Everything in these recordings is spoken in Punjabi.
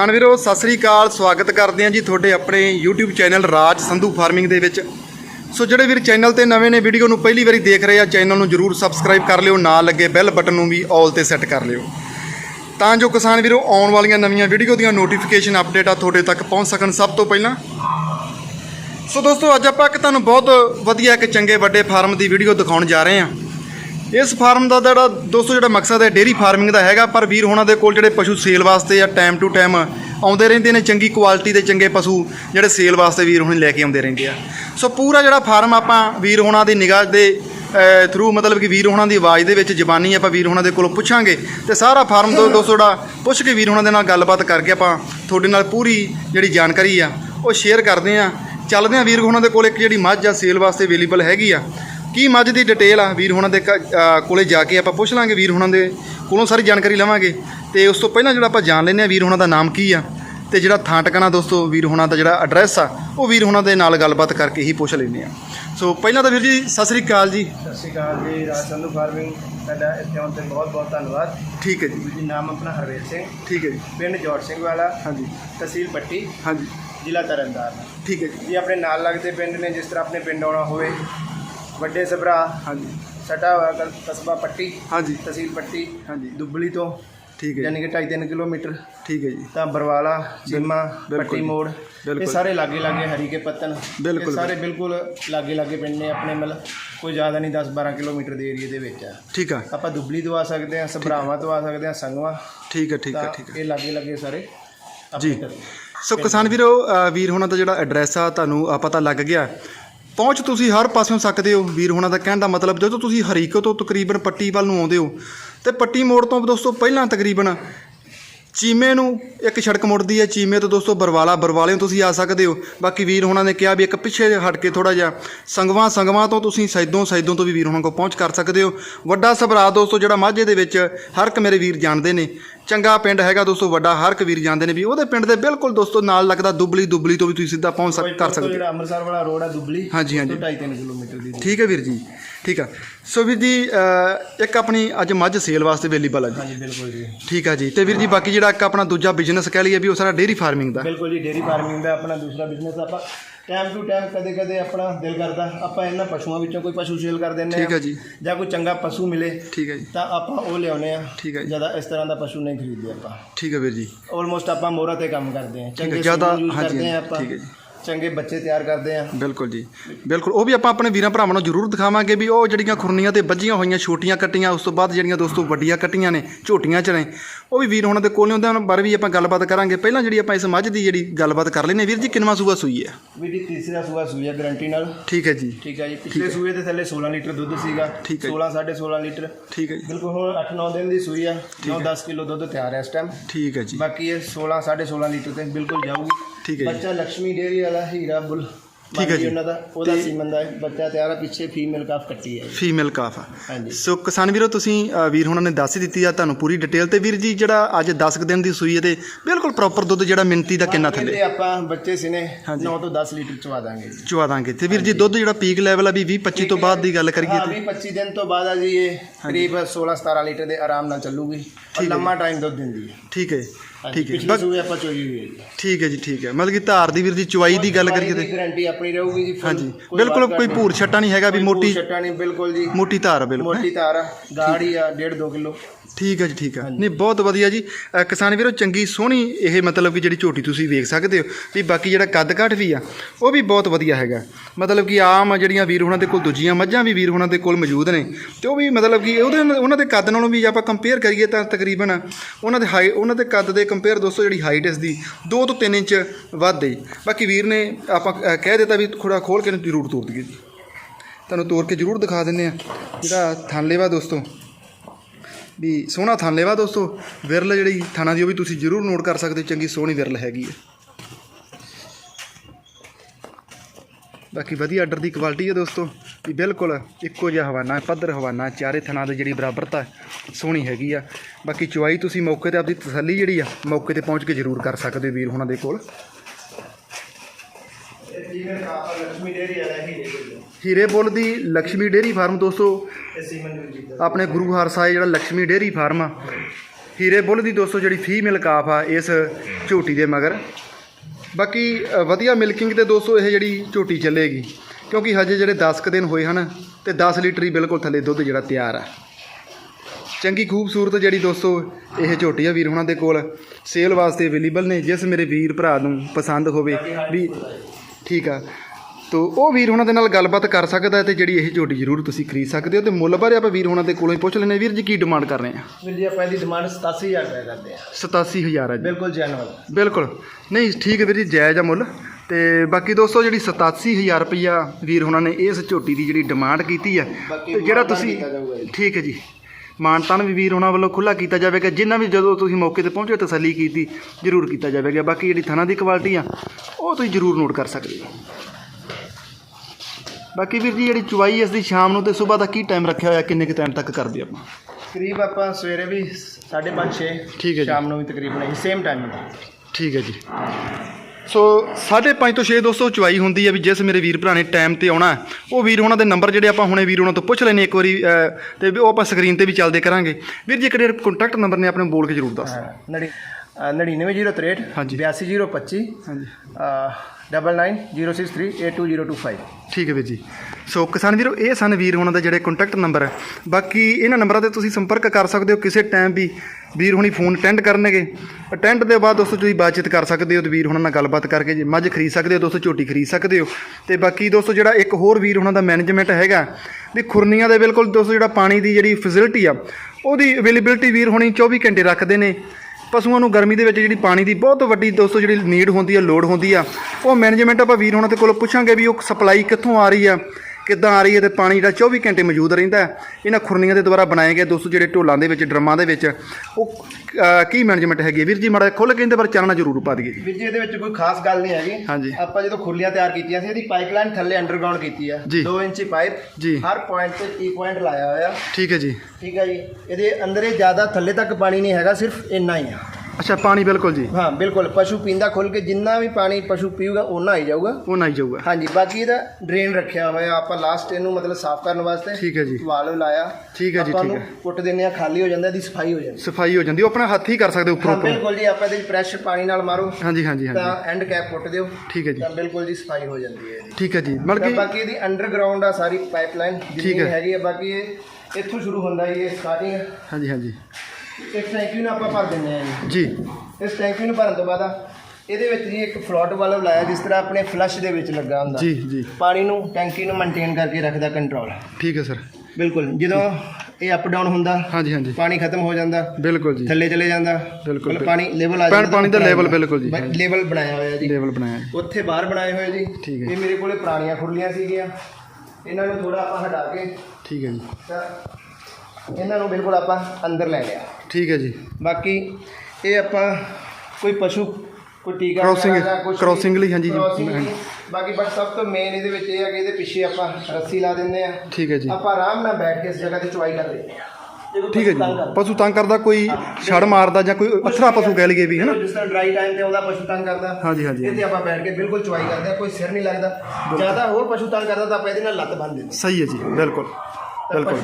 ਕਿਸਾਨ ਵੀਰੋ, ਸਤਿ ਸ੍ਰੀ ਅਕਾਲ, ਸਵਾਗਤ ਕਰਦੇ ਹਾਂ ਜੀ ਤੁਹਾਡੇ ਆਪਣੇ YouTube channel Raj Sandhu farming ਦੇ ਵਿੱਚ। ਸੋ ਜਿਹੜੇ ਵੀਰ ਚੈਨਲ ਤੇ ਨਵੇਂ ਨੇ, ਵੀਡੀਓ ਨੂੰ ਪਹਿਲੀ ਵਾਰੀ ਦੇਖ ਰਹੇ ਆ, ਚੈਨਲ ਨੂੰ ਜਰੂਰ ਸਬਸਕ੍ਰਾਈਬ ਕਰ ਲਿਓ, ਨਾਲ ਲੱਗੇ ਬੈਲ ਬਟਨ ਨੂੰ ਵੀ ਆਲ ਤੇ ਸੈੱਟ ਕਰ ਲਿਓ। ਤਾਂ ਜੋ ਕਿਸਾਨ ਵੀਰੋ, ਆਉਣ ਵਾਲੀਆਂ ਨਵੀਆਂ ਵੀਡੀਓ ਦੀਆਂ ਨੋਟੀਫਿਕੇਸ਼ਨ ਅਪਡੇਟਾਂ ਤੁਹਾਡੇ ਤੱਕ ਪਹੁੰਚ ਸਕਣ ਸਭ ਤੋਂ ਪਹਿਲਾਂ। ਸੋ ਦੋਸਤੋ, ਅੱਜ ਆਪਾਂ ਇੱਕ ਤੁਹਾਨੂੰ ਬਹੁਤ ਵਧੀਆ, ਇੱਕ ਚੰਗੇ, ਵੱਡੇ ਫਾਰਮ ਦੀ ਵੀਡੀਓ ਦਿਖਾਉਣ ਜਾ ਰਹੇ ਹਾਂ। ਇਸ ਫਾਰਮ ਦਾ ਜਿਹੜਾ ਦੋਸਤੋ ਜਿਹੜਾ ਮਕਸਦ ਹੈ ਡੇਰੀ ਫਾਰਮਿੰਗ ਦਾ ਹੈਗਾ, ਪਰ ਵੀਰ ਹੋਣਾ ਦੇ ਕੋਲ ਜਿਹੜੇ ਪਸ਼ੂ ਸੇਲ ਵਾਸਤੇ ਆ ਟਾਈਮ ਟੂ ਟਾਈਮ ਆਉਂਦੇ ਰਹਿੰਦੇ ਨੇ, ਚੰਗੀ ਕੁਆਲਿਟੀ ਦੇ ਚੰਗੇ ਪਸ਼ੂ ਜਿਹੜੇ ਸੇਲ ਵਾਸਤੇ ਵੀਰ ਹੋਣੀ ਲੈ ਕੇ ਆਉਂਦੇ ਰਹਿੰਦੇ ਆ। ਸੋ ਪੂਰਾ ਜਿਹੜਾ ਫਾਰਮ ਆਪਾਂ ਵੀਰ ਹੋਣਾ ਦੀ ਨਿਗਾਹ ਦੇ ਥਰੂ ਮਤਲਬ ਕਿ ਵੀਰ ਹੋਣਾ ਦੀ ਆਵਾਜ਼ ਦੇ ਵਿੱਚ ਜ਼ਬਾਨੀ ਆਪਾਂ ਵੀਰ ਹੋਣਾ ਦੇ ਕੋਲੋਂ ਪੁੱਛਾਂਗੇ ਤੇ ਸਾਰਾ ਫਾਰਮ ਤੋਂ ਦੋਸਤੋ ਜਿਹੜਾ ਪੁੱਛ ਕੇ ਵੀਰ ਹੋਣਾ ਦੇ ਨਾਲ ਗੱਲਬਾਤ ਕਰਕੇ ਆਪਾਂ ਤੁਹਾਡੇ ਨਾਲ ਪੂਰੀ ਜਿਹੜੀ ਜਾਣਕਾਰੀ ਆ, ਉਹ ਸ਼ੇਅਰ ਕਰਦੇ ਆ। ਚੱਲਦੇ ਆ ਵੀਰ ਹੋਣਾ ਦੇ ਕੋਲ ਇੱਕ ਜਿਹੜੀ ਮੱਝ ਆ, ਸੇਲ ਵਾਸਤੇ ਅਵੇਲੇਬਲ ਹੈਗੀ ਆ। ਕੀ ਮੱਝ ਦੀ ਡਿਟੇਲ ਆ ਵੀਰ ਹੋਣਾ ਦੇ ਕ- ਅ, ਕੋਲੇ ਜਾ ਕੇ ਆਪਾਂ ਪੁੱਛ ਲਾਂਗੇ ਵੀਰ ਹੋਣਾ ਦੇ ਕੋਲੋਂ ਸਾਰੀ ਜਾਣਕਾਰੀ ਲਵਾਂਗੇ। ਤੇ ਉਸ ਤੋਂ ਪਹਿਲਾਂ ਜਿਹੜਾ ਆਪਾਂ ਜਾਣ ਲੈਂਦੇ ਆ ਵੀਰ ਹੋਣਾ ਦਾ ਨਾਮ ਕੀ ਆ ਤੇ ਜਿਹੜਾ ਥਾਂ ਟਿਕਾਣਾ ਦੋਸਤੋ ਵੀਰ ਹੋਣਾ ਦਾ ਜਿਹੜਾ ਐਡਰੈਸ ਆ ਉਹ ਵੀਰ ਹੋਣਾ ਦੇ ਨਾਲ ਗੱਲਬਾਤ ਕਰਕੇ ਹੀ ਪੁੱਛ ਲੈਂਦੇ ਆ ਸੋ ਪਹਿਲਾਂ ਤਾਂ ਵੀਰ ਜੀ ਸਤਿ ਸ੍ਰੀ ਅਕਾਲ ਜੀ। ਸਤਿ ਸ਼੍ਰੀ ਅਕਾਲ ਜੀ ਰਾਜ ਸੰਧੂ ਫਾਰਮਿੰਗ ਤੁਹਾਡਾ ਇੱਥੇ ਆਉਣ ਤੇ ਬਹੁਤ ਬਹੁਤ ਧੰਨਵਾਦ। ਠੀਕ ਹੈ ਜੀ। ਜੀ ਨਾਮ ਆਪਣਾ ਹਰਵੇਲ ਸਿੰਘ। ਠੀਕ ਹੈ ਜੀ। ਪਿੰਡ ਜੋੜ ਸਿੰਘ ਵਾਲਾ। ਹਾਂਜੀ। ਤਹਿਸੀਲ ਪੱਟੀ। ਹਾਂਜੀ। ਜ਼ਿਲ੍ਹਾ ਤਰਨਤਾਰਨ। ਠੀਕ ਹੈ ਜੀ। ਜੀ ਆਪਣੇ ਨਾਲ ਲੱਗਦੇ ਪਿੰਡ ਨੇ ਜਿਸ ਤਰ੍ਹਾਂ ਆਪਣੇ ਪਿੰਡ ਆਉਣਾ ਹੋਵੇ। ਵੱਡੇ ਸਭਰਾ ਹਾਂਜੀ। ਸਟਾ ਹੋਇਆ ਕ- ਕਸਬਾ ਪੱਟੀ ਹਾਂਜੀ। ਤਹਿਸੀਲ ਪੱਟੀ ਹਾਂਜੀ। ਦੁੱਬਲੀ ਤੋਂ ਠੀਕ ਹੈ ਯਾਨੀ ਜੀ ਕਿ 2.5 ਕਿਲੋਮੀਟਰ। ਠੀਕ ਹੈ ਜੀ। ਤਾਂ ਬਰਵਾਲਾ ਚੀਮਾ ਬਿਲਕੁਲ ਪੱਟੀ ਜੀ। ਮੋੜ ਬਿਲਕੁਲ। ਇਹ ਸਾਰੇ ਲਾਗੇ ਲਾਗੇ ਹਰੀ ਕੇ ਪੱਤਨ ਬਿਲਕੁਲ। ਇਹ ਸਾਰੇ ਬਿਲਕੁਲ ਲਾਗੇ ਲਾਗੇ ਪਿੰਡ ਨੇ ਆਪਣੇ ਮਤਲਬ ਕੋਈ ਜ਼ਿਆਦਾ ਨਹੀਂ 10 12 ਕਿਲੋਮੀਟਰ ਦੇ ਏਰੀਏ ਦੇ ਵਿੱਚ ਆ। ਠੀਕ ਆ। ਆਪਾਂ ਦੁਬਲੀ ਤੋਂ ਆ ਸਕਦੇ ਹਾਂ ਸਭਰਾਵਾਂ ਤੋਂ ਆ ਸਕਦੇ ਹਾਂ ਸੰਗਵਾ ਠੀਕ ਹੈ ਠੀਕ ਹੈ ਠੀਕ ਹੈ ਇਹ ਲਾਗੇ ਲਾਗੇ ਸਾਰੇ ਜੀ। ਘਰ। ਸੋ ਕਿਸਾਨ ਵੀਰੋ ਅ, ਵੀਰ ਹੋਣਾ ਦਾ ਜਿਹੜਾ ਐਡਰੈਸ ਆ ਤੁਹਾਨੂੰ ਆ ਪਤਾ ਲੱਗ ਗਿਆ। ਪਹੁੰਚ ਤੁਸੀਂ ਹਰ ਪਾਸਿਓਂ ਸਕਦੇ ਹੋ। ਵੀਰ ਹੋਣਾ ਦਾ ਕਹਿਣ ਦਾ ਮਤਲਬ, ਜਦੋਂ ਤੁਸੀਂ ਹਰੀਕੋ ਤੋਂ ਤਕਰੀਬਨ ਪੱਟੀ ਵੱਲ ਨੂੰ ਆਉਂਦੇ ਹੋ, ਤੇ ਪੱਟੀ ਮੋੜ ਤੋਂ ਦੋਸਤੋ ਪਹਿਲਾਂ ਤਕਰੀਬਨ ਚੀਮੇ ਨੂੰ ਇੱਕ ਸੜਕ ਮੁੜਦੀ ਹੈ। ਚੀਮੇ ਤੋਂ ਦੋਸਤੋ ਬਰਵਾਲਾ ਬਰਵਾਲੇ ਤੋਂ ਤੁਸੀਂ ਆ ਸਕਦੇ ਹੋ। ਬਾਕੀ ਵੀਰ ਹੋਣਾ ਨੇ ਕਿਹਾ ਵੀ ਇੱਕ ਪਿੱਛੇ ਹਟ ਕੇ ਥੋੜਾ ਜਿਹਾ ਸੰਗਵਾਂ ਸੰਗਵਾਂ ਤੋਂ ਤੁਸੀਂ ਸੈਦੋਂ ਸੈਦੋਂ ਤੋਂ ਵੀ ਵੀਰ ਹੋਣਾ ਕੋਲ ਪਹੁੰਚ ਕਰ ਸਕਦੇ ਹੋ। ਵੱਡਾ ਸਭਰਾ ਦੋਸਤੋ ਜਿਹੜਾ ਮਾਝੇ ਦੇ ਵਿੱਚ ਹਰ ਇੱਕ ਮੇਰੇ ਵੀਰ ਜਾਣਦੇ ਨੇ। ਚੰਗਾ ਪਿੰਡ ਹੈਗਾ ਦੋਸਤੋ ਵੱਡਾ ਹਰ ਇੱਕ ਵੀਰ ਜਾਣਦੇ ਨੇ ਵੀ ਉਹਦੇ ਪਿੰਡ ਦੇ ਬਿਲਕੁਲ ਦੋਸਤੋ ਨਾਲ ਲੱਗਦਾ ਦੁਬਲੀ ਦੁਬਲੀ ਤੋਂ ਵੀ ਤੁਸੀਂ ਸਿੱਧਾ ਪਹੁੰਚ ਸਕ- ਕਰ ਸਕਦੇ। ਹੋ ਜਿਹੜਾ ਅੰਮ੍ਰਿਤਸਰ ਵਾਲਾ ਰੋਡ ਆ ਦੁਬਲੀ ਹਾਂਜੀ, ਹਾਂਜੀ। 2.5 ਕਿਲੋਮੀਟਰ ਦੀ। ਠੀਕ ਹੈ ਵੀਰ ਜੀ ਠੀਕ ਆ। ਸੋ ਵੀਰ ਜੀ ਅ, ਇੱਕ ਆਪਣੀ ਅੱਜ ਮੱਝ ਸੇਲ ਵਾਸਤੇ ਅਵੇਲੇਬਲ ਆ ਜੀ। ਹਾਂਜੀ ਬਿਲਕੁਲ ਜੀ। ਠੀਕ ਆ ਜੀ। ਤੇ ਵੀਰ ਜੀ ਬਾਕੀ ਜਿਹੜਾ ਇੱਕ ਆਪਣਾ ਦੂਜਾ ਬਿਜ਼ਨਸ ਕਹਿ ਲਈਏ ਵੀ ਉਹ ਸਾਰਾ ਡੇਅਰੀ ਫਾਰਮਿੰਗ ਦਾ। ਬਿਲਕੁਲ ਜੀ ਡੇਰੀ ਫਾਰਮਿੰਗ ਦਾ ਆਪਣਾ ਦੂਸਰਾ ਬਿਜ਼ਨਸ ਆਪਾਂ ਟਾਈਮ ਟੂ ਟਾਈਮ ਕਦੇ ਕਦੇ ਆਪਣਾ ਦਿਲ ਕਰਦਾ ਆਪਾਂ ਇਹਨਾਂ ਪਸ਼ੂਆਂ ਵਿੱਚੋਂ ਕੋਈ ਪਸ਼ੂ ਸੇਲ ਕਰ ਦਿੰਦੇ ਠੀਕ ਹੈ ਜੀ। ਜਾਂ ਕੋਈ ਚੰਗਾ ਪਸ਼ੂ ਮਿਲੇ ਠੀਕ ਹੈ ਜੀ। ਤਾਂ ਆਪਾਂ ਉਹ ਲਿਆਉਨੇ ਆ ਠੀਕ ਹੈ ਜ਼ਿਆਦਾ ਇਸ ਤਰ੍ਹਾਂ ਦਾ ਪਸ਼ੂ ਨਹੀਂ ਖਰੀਦਦੇ ਆਪਾਂ। ਠੀਕ ਹੈ ਵੀਰ ਜੀ। ਆਲਮੋਸਟ ਆਪਾਂ ਮੋਹਰਾਂ ਤੇ ਕੰਮ ਕਰਦੇ ਆ ਚੰਗੇ ਜ਼ਿਆਦਾ- ਹਾਂਜੀ, ਠੀਕ ਹੈ ਜੀ। ਚੰਗੇ ਬੱਚੇ ਤਿਆਰ ਕਰਦੇ ਆ। ਬਿਲਕੁਲ ਜੀ। ਬਿਲਕੁਲ ਉਹ ਵੀ ਆਪਾਂ ਆਪਣੇ ਵੀਰਾਂ ਭਰਾਵਾਂ ਨੂੰ ਜ਼ਰੂਰ ਦਿਖਾਵਾਂਗੇ ਵੀ ਉਹ ਜਿਹੜੀਆਂ ਖੁਰਨੀਆਂ ਤੇ ਵੱਜੀਆਂ ਹੋਈਆਂ ਛੋਟੀਆਂ ਕੱਟੀਆਂ ਉਸ ਤੋਂ ਬਾਅਦ ਜਿਹੜੀਆਂ ਦੋਸਤੋ ਵੱਡੀਆਂ ਕੱਟੀਆਂ ਨੇ ਝੋਟੀਆਂ ਚ ਨੇ ਉਹ ਵੀ ਵੀਰ ਹੋਣਾ ਦੇ ਕੋਲ ਨੇ ਉਹਨਾਂ ਬਾਰੇ ਵੀ ਆਪਾਂ ਗੱਲਬਾਤ ਕਰਾਂਗੇ। ਪਹਿਲਾਂ ਜਿਹੜੀ ਆਪਾਂ ਇਸ ਮੱਝ ਦੀ ਜਿਹੜੀ ਗੱਲਬਾਤ ਕਰ ਲੈਨੇ ਵੀਰ ਜੀ ਕਿੰਨਵਾਂ ਸੂਆ ਸੂਈ ਹੈ? ਵੀ ਜੀ ਤੀਸਰਾ ਸੂਆ ਸੂਈ ਆ ਗਾਰੰਟੀ ਨਾਲ। ਠੀਕ ਹੈ ਜੀ। ਠੀਕ ਹੈ ਜੀ ਪਿਛਲੇ ਸੂਏ ਦੇ ਥੱਲੇ 16 ਲੀਟਰ ਦੁੱਧ ਸੀਗਾ ਠੀਕ ਹੈ ਜੀ। 16 16.5 ਲੀਟਰ। ਠੀਕ ਹੈ ਜੀ। ਬਿਲਕੁਲ ਹੁਣ 8-9 ਦਿਨ ਦੀ ਸੂਈ ਆ 9-10 ਕਿਲੋ ਦੁੱਧ ਤਿਆਰ ਹੈ ਇਸ ਟਾਈਮ ਠੀਕ ਹੈ ਜੀ। ਬਾਕੀ ਇਹ 16 16.5 ਲੀਟਰ ਤੇ ਬਿਲਕੁਲ ਜਾਊਗੀ। ਠੀਕ ਹੈ ਜੀ। ਬੱਚਾ ਲక్ష్ਮੀ ਡੇਅਰੀ ਵਾਲਾ ਹੀਰਾ ਬੁੱਲ। ਠੀਕ ਹੈ ਜੀ। ਉਹਨਾਂ ਦਾ ਉਹਦਾ ਸੀਮਨ ਦਾ। ਬੱਚਾ ਤਿਆਰ ਆ ਪਿੱਛੇ ਫੀਮੇਲ ਕਾਫ ਕੱਟੀ ਹੈ। ਫੀਮੇਲ ਕਾਫ ਆ। ਹਾਂਜੀ। ਸੋ ਕਿਸਾਨ ਵੀਰੋ ਤੁਸੀਂ ਵੀਰ ਹੁਣਾਂ ਨੇ ਦੱਸ ਦਿੱਤੀ ਆ ਤੁਹਾਨੂੰ ਪੂਰੀ ਡਿਟੇਲ ਤੇ। ਵੀਰ ਜੀ ਜਿਹੜਾ ਅੱਜ 10 ਕੁ ਦਿਨ ਦੀ ਸੂਈ ਹੈ ਤੇ ਬਿਲਕੁਲ ਪ੍ਰੋਪਰ ਦੁੱਧ ਜਿਹੜਾ ਮਿੰਤੀ ਦਾ ਕਿੰਨਾ ਥੱਲੇ? ਇਹਦੇ ਆਪਾਂ ਬੱਚੇ ਸਿਨੇ ਹਾਂਜੀ। 9 ਤੋਂ 10 ਲੀਟਰ ਚਵਾ ਦਾਂਗੇ ਜੀ। ਚਵਾ ਦਾਂਗੇ। ਤੇ ਵੀਰ ਜੀ ਦੁੱਧ ਜਿਹੜਾ ਪੀਕ ਲੈਵਲ ਆ ਵੀ 20 25 ਤੋਂ ਬਾਅਦ ਦੀ ਗੱਲ ਕਰੀਏ ਤੇ 20 25 ਦਿਨ ਤੋਂ ਬਾਅਦ ਆ ਜੀ ਇਹ ਕਰੀਬ 16 17 ਲੀਟਰ ਦੇ ਆਰਾਮ ਨਾਲ ਚੱਲੂਗੀ। ਔਰ ਲੰਮਾ ਟਾਈਮ ਦੁੱਧ ਦਿੰਦੀ ਹੈ। ਠੀਕ ਹੈ ਹਾਂਜੀ, ਠੀਕ ਹੈ ਪਿਛਲੇ ਸੂਏ ਆਪਾਂ ਚੋਈ ਹੋਈ ਹੈ ਜੀ। ਠੀਕ ਹੈ ਜੀ ਠੀਕ ਹੈ। ਮਤਲਬ ਕਿ ਧਾਰ ਦੀ ਵੀਰ ਜੀ ਚੁਆਈ ਦੀ ਗੱਲ ਕਰੀਏ ਤੇ ਗਾਰੰਟੀ ਆਪਣੀ ਰਹੂਗੀ ਜੀ full। ਹਾਂਜੀ। ਬਿਲਕੁਲ ਕੋਈ ਨਹੀਂ। ਭੂਰ ਛੱਟਾ ਨਹੀਂ ਹੈਗਾ ਵੀ ਕੋਈ ਮੋਟੀ ਛੱਟਾ ਨਹੀਂ ਬਿਲਕੁਲ ਜੀ। ਮੋਟੀ ਧਾਰ ਆ ਬਿਲਕੁਲ? ਮੋਟੀ ਤਾਰ ਆ ਗਾੜੀ ਆ 1.5 2 ਕਿਲੋ। ਠੀਕ ਹੈ ਜੀ ਠੀਕ ਹੈ। ਨਹੀਂ ਬਹੁਤ ਵਧੀਆ ਜੀ। ਅ, ਕਿਸਾਨ ਵੀਰੋ ਚੰਗੀ ਸੋਹਣੀ ਇਹ ਮਤਲਬ ਕਿ ਜਿਹੜੀ ਝੋਟੀ ਤੁਸੀਂ ਵੇਖ ਸਕਦੇ ਹੋ ਵੀ ਬਾਕੀ ਜਿਹੜਾ ਕੱਦ ਕਾਠ ਵੀ ਆ ਉਹ ਵੀ ਬਹੁਤ ਵਧੀਆ ਹੈਗਾ। ਮਤਲਬ ਕਿ ਆਮ ਜਿਹੜੀਆਂ ਵੀਰ ਉਹਨਾਂ ਦੇ ਕੋਲ ਦੂਜੀਆਂ ਮੱਝਾਂ ਵੀ ਵੀਰ ਉਹਨਾਂ ਦੇ ਕੋਲ ਮੌਜੂਦ ਨੇ ਤੇ ਉਹ ਵੀ ਮਤਲਬ ਕਿ ਉਹਦੇ ਨਾਲ- ਉਹਨਾਂ ਦੇ ਕੱਦ ਨਾਲੋਂ ਵੀ ਜੇ ਆਪਾਂ ਕੰਪੇਅਰ ਕਰੀਏ ਤਾਂ ਤਕਰੀਬਨ ਉਹਨਾਂ ਦੇ ਹਾਈ ਉਹਨਾਂ ਦੇ ਕੱਦ ਦੇ ਕੰਪੇਅਰ ਦੋਸਤੋ ਜਿਹੜੀ ਹਾਈਟ ਇਸ ਦੀ 2 ਤੋਂ 3 ਇੰਚ ਵੱਧ ਹੈ ਬਾਕੀ ਵੀਰ ਨੇ ਆਪਾਂ ਅ, ਕਹਿ ਦਿੱਤਾ ਵੀ ਥੋੜਾ ਖੋਲ ਕੇ ਜ਼ਰੂਰ ਤੋੜ ਦਈਏ ਜੀ। ਤੁਹਾਨੂੰ ਤੋੜ ਕੇ ਜ਼ਰੂਰ ਦਿਖਾ ਦਿੰਦੇ ਆ ਜਿਹੜਾ ਥਾਂਲੇਵਾ ਦੋਸਤੋ ਵੀ ਸੋਹਣਾ ਥਾਨਲੇਵਾ ਦੋਸਤੋ, ਵਿਰਲ ਜਿਹੜੀ ਥਾਣਾ ਦੀ ਉਹ ਵੀ ਤੁਸੀਂ ਜ਼ਰੂਰ ਨੋਟ ਕਰ ਸਕਦੇ ਹੋ, ਚੰਗੀ ਸੋਹਣੀ ਵਿਰਲ ਹੈਗੀ ਹੈ। ਬਾਕੀ ਵਧੀਆ ਆਰਡਰ ਦੀ ਕੁਆਲਿਟੀ ਹੈ ਦੋਸਤੋ, ਵੀ ਬਿਲਕੁਲ ਇੱਕੋ ਜਿਹਾ ਹਵਾਨਾ, ਪੱਧਰ ਹਵਾਨਾ, ਚਾਰੇ ਥਣਾ ਦੀ ਜਿਹੜੀ ਬਰਾਬਰਤਾ ਸੋਹਣੀ ਹੈਗੀ ਆ। ਬਾਕੀ ਚੁਆਈ ਤੁਸੀਂ ਮੌਕੇ ਤੇ ਆਪਦੀ ਤਸੱਲੀ ਜਿਹੜੀ ਆ, ਮੌਕੇ ਤੇ ਪਹੁੰਚ ਕੇ ਜ਼ਰੂਰ ਕਰ ਸਕਦੇ ਹੋ ਵੀਰ ਹੁਣਾਂ ਦੇ ਕੋਲ। ਹੀਰੇ ਬੁੱਲ ਦੀ ਲక్ష్ਮੀ ਡੇਰੀ ਫਾਰਮ ਦੋਸਤੋ ਆਪਣੇ ਗੁਰੂ ਹਰ ਸਾਹਿਬ ਜਿਹੜਾ ਲక్ష్ਮੀ ਡੇਰੀ ਫਾਰਮ ਆ। ਹੀਰੇ ਬੁੱਲ ਦੀ ਦੋਸਤੋ ਜਿਹੜੀ ਫੀ ਮਿਲ ਕਾਫ ਆ ਇਸ ਝੋਟੀ ਦੇ ਮਗਰ। ਬਾਕੀ ਵਧੀਆ ਮਿਲਕਿੰਗ ਤੇ ਦੋਸਤੋ ਇਹ ਜਿਹੜੀ ਝੋਟੀ ਚੱਲੇਗੀ। ਕਿਉਂਕਿ ਹਜੇ ਜਿਹੜੇ 10 ਕੁ ਦਿਨ ਹੋਏ ਹਨ ਤੇ 10 ਲੀਟਰ ਹੀ ਬਿਲਕੁਲ ਥੱਲੇ ਦੁੱਧ ਜਿਹੜਾ ਤਿਆਰ ਆ। ਚੰਗੀ ਖੂਬਸੂਰਤ ਜਿਹੜੀ ਦੋਸਤੋ ਇਹ ਝੋਟੀ ਆ ਵੀਰ ਹੁਣਾਂ ਦੇ ਕੋਲ। ਸੇਲ ਵਾਸਤੇ ਅਵੇਲੇਬਲ ਨੇ। ਜਿਸ ਮੇਰੇ ਵੀਰ ਭਰਾ ਨੂੰ ਪਸੰਦ ਹੋਵੇ ਵੀ ਠੀਕ ਆ। ਤੋ ਉਹ ਵੀਰ ਹੁਣਾਂ ਦੇ ਨਾਲ ਗੱਲਬਾਤ ਕਰ ਸਕਦਾ ਤੇ ਜਿਹੜੀ ਇਹ ਝੋਟੀ ਜ਼ਰੂਰ ਤੁਸੀਂ ਖਰੀਦ ਸਕਦੇ ਹੋ ਤੇ ਮੁੱਲ ਬਾਰੇ ਆਪਾਂ ਵੀਰ ਹੁਣਾਂ ਦੇ ਕੋਲੋਂ ਹੀ ਪੁੱਛ ਹਾਂ। ਵੀਰ ਜੀ ਕੀ ਡਿਮਾਂਡ ਕਰ ਰਹੇ ਆ? ਵੀਰ ਜੀ ਆਪਾਂ ਇਹਦੀ ਡਿਮਾਂਡ 87000 ਰੁਪਏ ਕਰਦੇ ਆ 87000 ਹੈ ਜੀ। ਬਿਲਕੁਲ ਜੈਨੂਅਲ ਬਿਲਕੁਲ। ਨਹੀਂ ਠੀਕ ਹੈ ਵੀਰ ਜੀ ਜਾਇਜ਼ ਆ ਮੁੱਲ। ਤੇ ਬਾਕੀ ਦੋਸਤੋ ਜਿਹੜੀ 87000 ਰੁਪਈਆ ਵੀਰ ਹੁਣਾਂ ਨੇ ਇਸ ਝੋਟੀ ਦੀ ਜਿਹੜੀ ਡਿਮਾਂਡ ਕੀਤੀ ਆ ਤੇ ਜਿਹੜਾ ਤੁਸੀਂ। ਠੀਕ ਹੈ ਜੀ। ਮਾਨਤਾਨ ਵੀ ਵੀਰ ਹੁਣਾਂ ਵੱਲੋਂ ਖੁੱਲਾ ਕੀਤਾ ਜਾਵੇਗਾ ਜਿੰਨਾ ਵੀ ਜਦੋਂ ਤੁਸੀਂ ਮੌਕੇ ਤੇ ਪਹੁੰਚੇ ਤਸੱਲੀ ਕੀਤੀ ਜ਼ਰੂਰ ਕੀਤਾ ਜਾਵੇਗਾ। ਬਾਕੀ ਜਿਹੜੀ ਥਣਾ ਦੀ ਕੁਆਲਿਟੀ ਆ ਉਹ ਤੁਸੀਂ ਜ਼ਰੂਰ ਨੋਟ ਕਰ ਸਕਦੇ ਹੋ। ਬਾਕੀ ਵੀਰ ਜੀ ਜਿਹੜੀ ਚੁਵਾਈ ਇਸ ਦੀ ਸ਼ਾਮ ਨੂੰ ਤੇ ਸਵੇਰ ਦਾ ਕੀ ਟਾਈਮ ਰੱਖਿਆ ਹੋਇਆ ਕਿੰਨੇ ਕੁ ਟਾਈਮ ਤੱਕ ਕਰਦੇ ਆਪਾਂ? ਕਰੀਬ ਆਪਾਂ ਸਵੇਰੇ ਵੀ 5:30 6 ਠੀਕ ਹੈ ਜੀ। ਸ਼ਾਮ ਨੂੰ ਵੀ ਤਕਰੀਬਨ ਸੇਮ ਟਾਈਮ ਹੁੰਦਾ ਠੀਕ ਹੈ ਜੀ। ਸੋ 5:30 ਤੋਂ 6 ਦੋਸਤੋ ਚੁਆਈ ਹੁੰਦੀ ਹੈ ਵੀ ਜਿਸ ਮੇਰੇ ਵੀਰ ਭਰਾ ਨੇ ਟਾਈਮ ਤੇ ਆਉਣਾ ਉਹ ਵੀਰ ਉਹਨਾਂ ਦੇ ਨੰਬਰ ਜਿਹੜੇ ਆਪਾਂ ਹੁਣੇ ਵੀਰ ਉਹਨਾਂ ਤੋਂ ਪੁੱਛ ਲੈਨੇ ਇੱਕ ਵਾਰੀ ਤੇ ਉਹ ਆਪਾਂ ਸਕਰੀਨ ਤੇ ਵੀ ਚੱਲਦੇ ਕਰਾਂਗੇ। ਵੀਰ ਜੀ ਕਿਹੜੇ ਕੰਟੈਕਟ ਨੰਬਰ ਨੇ ਆਪਣੇ ਬੋਲ ਕੇ ਜ਼ਰੂਰ ਦੱਸ ਹਾਂ, ਨੜੀ ਅ, 99063 ਹਾਂਜੀ। 82025 ਹਾਂਜੀ। ਡਬਲ 9063822025 ਠੀਕ ਹੈ ਵੀਰ ਜੀ। ਸੋ ਕਿਸਾਨ ਵੀਰੋ ਇਹ ਸਨ ਵੀਰ ਉਹਨਾਂ ਦੇ ਜਿਹੜੇ ਕੰਟੈਕਟ ਨੰਬਰ ਹੈ। ਬਾਕੀ ਇਹਨਾਂ ਨੰਬਰਾਂ ਤੇ ਤੁਸੀਂ ਸੰਪਰਕ ਕਰ ਸਕਦੇ ਹੋ ਕਿਸੇ ਟਾਈਮ ਵੀ। ਵੀਰ ਹੁਣੀ ਫੋਨ ਅਟੈਂਡ ਕਰਨਗੇ। ਅਟੈਂਡ ਦੇ ਬਾਅਦ ਦੋਸਤੋ ਤੁਸੀਂ ਬਾਤਚੀਤ ਕਰ ਸਕਦੇ ਹੋ ਤੇ ਵੀਰ ਹੁਣਾਂ ਨਾਲ ਗੱਲਬਾਤ ਕਰਕੇ ਜੇ ਮੱਝ ਖਰੀਦ ਸਕਦੇ ਹੋ, ਦੋਸਤੋ ਝੋਟੀ ਖਰੀਦ ਸਕਦੇ ਹੋ। ਤੇ ਬਾਕੀ ਦੋਸਤੋ ਜਿਹੜਾ ਇੱਕ ਹੋਰ ਵੀਰ ਹੁਣਾਂ ਦਾ ਮੈਨੇਜਮੈਂਟ ਹੈਗਾ, ਵੀ ਖੁਰਨੀਆਂ ਦੇ ਬਿਲਕੁਲ ਦੋਸਤੋ ਜਿਹੜਾ ਪਾਣੀ ਦੀ ਜਿਹੜੀ ਫੈਸਿਲਿਟੀ ਆ, ਉਹਦੀ ਅਵੇਲੇਬਿਲਟੀ ਵੀਰ ਹੁਣੀ 24 ਘੰਟੇ ਰੱਖਦੇ ਨੇ। ਪਸ਼ੂਆਂ ਨੂੰ ਗਰਮੀ ਦੇ ਵਿੱਚ ਜਿਹੜੀ ਪਾਣੀ ਦੀ ਬਹੁਤ ਵੱਡੀ ਦੋਸਤੋ ਜਿਹੜੀ ਨੀਡ ਹੁੰਦੀ ਆ, ਲੋੜ ਹੁੰਦੀ ਆ, ਉਹ ਮੈਨੇਜਮੈਂਟ ਆਪਾਂ ਵੀਰ ਹੋਣਾ ਦੇ ਕੋਲ ਪੁੱਛਾਂਗੇ ਵੀ ਉਹ ਸਪਲਾਈ ਕਿੱਥੋਂ ਆ ਰਹੀ ਆ। ਕਿੱਦਾਂ ਆ ਰਹੀ ਹੈ ਤੇ ਪਾਣੀ ਜਿਹੜਾ 24 ਘੰਟੇ ਮੌਜੂਦ ਰਹਿੰਦਾ ਹੈ। ਇਹਨਾਂ ਖੁਰਨੀਆਂ ਦੇ ਦੁਆਰਾ ਬਣਾਏ ਗਏ ਦੋਸਤੋ ਜਿਹੜੇ ਢੋਲਾਂ ਦੇ ਵਿੱਚ ਡਰਮਾਂ ਦੇ ਵਿੱਚ ਉਹ ਕੀ ਮੈਨੇਜਮੈਂਟ ਹੈਗੀ ਹੈ? ਵੀਰ ਜੀ ਮਾੜਾ ਖੁੱਲ੍ਹ ਕੇ ਇਹਦੇ ਬਾਰੇ ਚਾਨਣਾ ਜ਼ਰੂਰ ਪਾ ਦਈਏ ਜੀ ਵੀਰ ਜੀ ਇਹਦੇ ਵਿੱਚ ਕੋਈ ਖਾਸ ਗੱਲ ਨਹੀਂ ਹੈਗੀ ਹਾਂਜੀ। ਆਪਾਂ ਜਦੋਂ ਖੁਰਲੀਆਂ ਤਿਆਰ ਕੀਤੀਆਂ ਸੀ ਇਹਦੀ ਪਾਈਪਲਾਈਨ ਥੱਲੇ ਅੰਡਰਗਰਾਉਂਡ ਕੀਤੀ ਆ ਜੀ। 2 ਇੰਚੀ ਪਾਈਪ ਜੀ। ਹਰ ਪੁਆਇੰਟ ਤੇ ਟੀ ਪੁਆਇੰਟ ਲਾਇਆ ਹੋਇਆ ਠੀਕ ਹੈ ਜੀ ਠੀਕ ਹੈ ਜੀ ਇਹਦੇ ਅੰਦਰ ਇਹ ਜ਼ਿਆਦਾ ਥੱਲੇ ਤੱਕ ਪਾਣੀ ਨਹੀਂ ਹੈਗਾ ਸਿਰਫ ਇੰਨਾ ਹੀ ਆ ਅੱਛਾ ਪਾਣੀ ਬਿਲਕੁਲ ਜੀ। ਹਾਂ ਬਿਲਕੁਲ ਪਸ਼ੂ ਪੀਂਦਾ ਖੁੱਲ ਕੇ ਜਿੰਨਾ ਵੀ ਪਾਣੀ ਪਸ਼ੂ ਪੀਊਗਾ ਓਨਾ ਹੀ ਜਾਊਗਾ। ਉਹ ਨਹੀਂ ਜਾਊਗਾ। ਹਾਂਜੀ ਬਾਕੀ ਇਹਦਾ ਡਰੇਨ ਰੱਖਿਆ ਹੋਇਆ ਆਪਾਂ ਲਾਸਟ ਇਹਨੂੰ ਮਤਲਬ ਸਾਫ਼ ਕਰਨ ਵਾਸਤੇ ਠੀਕ ਹੈ ਜੀ। ਵਾਲਵ ਲਾਇਆ। ਠੀਕ ਹੈ ਜੀ, ਠੀਕ ਹੈ। ਪੁੱਟ ਦਿੰਦੇ ਆ ਖਾਲੀ ਹੋ ਜਾਂਦਾ ਇਹਦੀ ਸਫ਼ਾਈ ਹੋ ਜਾਂਦੀ। ਸਫ਼ਾਈ ਹੋ ਜਾਂਦੀ ਉਹ ਆਪਣਾ ਹੱਥ ਹੀ ਕਰ ਸਕਦੇ ਉੱਪਰੋਂ ਹਾਂ ਉੱਪਰੋਂ। ਬਿਲਕੁਲ ਜੀ ਆਪਾਂ ਇਹਦੇ ਪ੍ਰੈਸ਼ਰ ਪਾਣੀ ਨਾਲ ਮਾਰੋ। ਹਾਂਜੀ ਹਾਂਜੀ ਤਾਂ ਹਾਂਜੀ ਐਂਡ ਕੈਪ ਪੁੱਟ ਦਿਓ। ਠੀਕ ਹੈ ਜੀ। ਤਾਂ ਬਿਲਕੁਲ ਜੀ ਸਫ਼ਾਈ ਹੋ ਜਾਂਦੀ ਹੈ ਠੀਕ ਹੈ ਜੀ ਮਤਲਬ ਤਾਂ ਕਿ ਬਾਕੀ ਇਹਦੀ ਅੰਡਰਗਰਾਉਂਡ ਆ ਸਾਰੀ ਪਾਈਪਲਾਈਨ ਜਿੰਨੀ ਹੈ। ਹੈਗੀ ਹੈ ਬਾਕੀ ਇਹ ਇੱਥੋਂ ਸ਼ੁਰੂ ਹੁੰਦਾ ਜੀ ਇਹ ਸਟਾਰਟਿੰਗ ਹਾਂਜੀ ਹਾਂਜੀ। ਇਸ ਟੈਂਕੀ ਨੂੰ ਆਪਾਂ ਭਰ ਦਿੰਦੇ ਆ ਜੀ। ਜੀ। ਇਸ ਟੈਂਕੀ ਨੂੰ ਭਰਨ ਤੋਂ ਬਾਅਦ ਆ ਇਹਦੇ ਵਿੱਚ ਜੀ ਇੱਕ ਫਲੋਟ ਵਾਲਵ ਲਾਇਆ ਜਿਸ ਤਰ੍ਹਾਂ ਆਪਣੇ ਫਲਸ਼ ਦੇ ਵਿੱਚ ਲੱਗਾ ਹੁੰਦਾ। ਜੀ ਜੀ। ਪਾਣੀ ਨੂੰ ਟੈਂਕੀ ਨੂੰ ਮੇਨਟੇਨ ਕਰਕੇ ਰੱਖਦਾ ਕੰਟਰੋਲ ਠੀਕ ਹੈ ਸਰ। ਬਿਲਕੁਲ। ਜਦੋਂ ਇਹ ਅਪ ਡਾਊਨ ਹੁੰਦਾ ਹਾਂਜੀ ਹਾਂਜੀ। ਪਾਣੀ ਖਤਮ ਹੋ ਜਾਂਦਾ ਬਿਲਕੁਲ ਜੀ। ਥੱਲੇ ਚਲੇ ਜਾਂਦਾ ਬਿਲਕੁਲ, ਪਾਣੀ ਲੈਵਲ ਆ ਜਾਂਦਾ ਪਾਣੀ ਦਾ level ਬਿਲਕੁਲ ਜੀ। ਲੈਵਲ ਬਣਾਇਆ ਹੋਇਆ ਜੀ। ਲੈਵਲ ਬਣਾਇਆ। ਉੱਥੇ ਬਾਹਰ ਬਣਾਏ ਹੋਏ ਜੀ। ਠੀਕ ਹੈ। ਇਹ ਮੇਰੇ ਕੋਲੇ ਪੁਰਾਣੀਆਂ ਖੁਰਲੀਆਂ ਸੀਗੀਆਂ। ਇਹਨਾਂ ਨੂੰ ਥੋੜਾ ਆਪਾਂ ਹਟਾ ਕੇ ਠੀਕ ਹੈ ਜੀ। ਇਹਨਾਂ ਨੂੰ ਬਿਲਕੁਲ ਆਪਾਂ ਅੰਦਰ ਲੈ ਲਿਆ। ਠੀਕ ਹੈ ਜੀ। ਬਾਕੀ ਇਹ ਆਪਾਂ ਕੋਈ ਪਸ਼ੂ ਕੋਈ ਟੀਕਾ ਵੀ- crossing ਲਈ, ਹਾਂਜੀ ਜੀ। ਬਾਕੀ ਬਸ ਸਭ ਤੋਂ ਮੇਨ ਇਹਦੇ ਵਿੱਚ ਇਹ ਹੈ ਕਿ ਇਹਦੇ ਪਿੱਛੇ ਆਪਾਂ ਰੱਸੀ ਲਾ ਦਿੰਦੇ ਆ। ਠੀਕ ਹੈ ਜੀ। ਆਪਾਂ ਆਰਾਮ ਨਾਲ ਬੈਠ ਕੇ ਇਸ ਜਗ੍ਹਾ ਤੇ ਚੁਆਈ ਕਰ ਲੈਂਦੇ ਆ। ਠੀਕ ਹੈ ਜੀ। ਪਸ਼ੂ ਤੰਗ ਕਰਦਾ। ਕੋਈ ਛੜ ਮਾਰਦਾ ਜਾਂ ਕੋਈ ਅਥਰਾ ਪਸ਼ੂ ਕਹਿ ਲਈਏ ਵੀ ਹੈ ਨਾ ਜਿਸ ਤਰ੍ਹਾਂ ਡਰਾਈ ਟਾਈਮ ਤੇ ਆਉਂਦਾ ਪਸ਼ੂ ਤੰਗ ਕਰਦਾ। ਹਾਂਜੀ, ਹਾਂਜੀ, ਇੱਥੇ ਆਪਾਂ ਬੈਠ ਕੇ ਬਿਲਕੁਲ ਚੁਆਈ ਕਰਦੇ ਆ ਕੋਈ ਸਿਰ ਨਹੀਂ ਲੱਗਦਾ। ਜ਼ਿਆਦਾ ਹੋਰ ਪਸ਼ੂ ਤੰਗ ਕਰਦਾ ਤਾਂ ਆਪਾਂ ਇਹਦੇ ਨਾਲ ਲੱਤ ਬੰਨ ਦਿੰਦੇ ਸਹੀ ਹੈ ਜੀ ਬਿਲਕੁਲ। ਬਿਲਕੁਲ।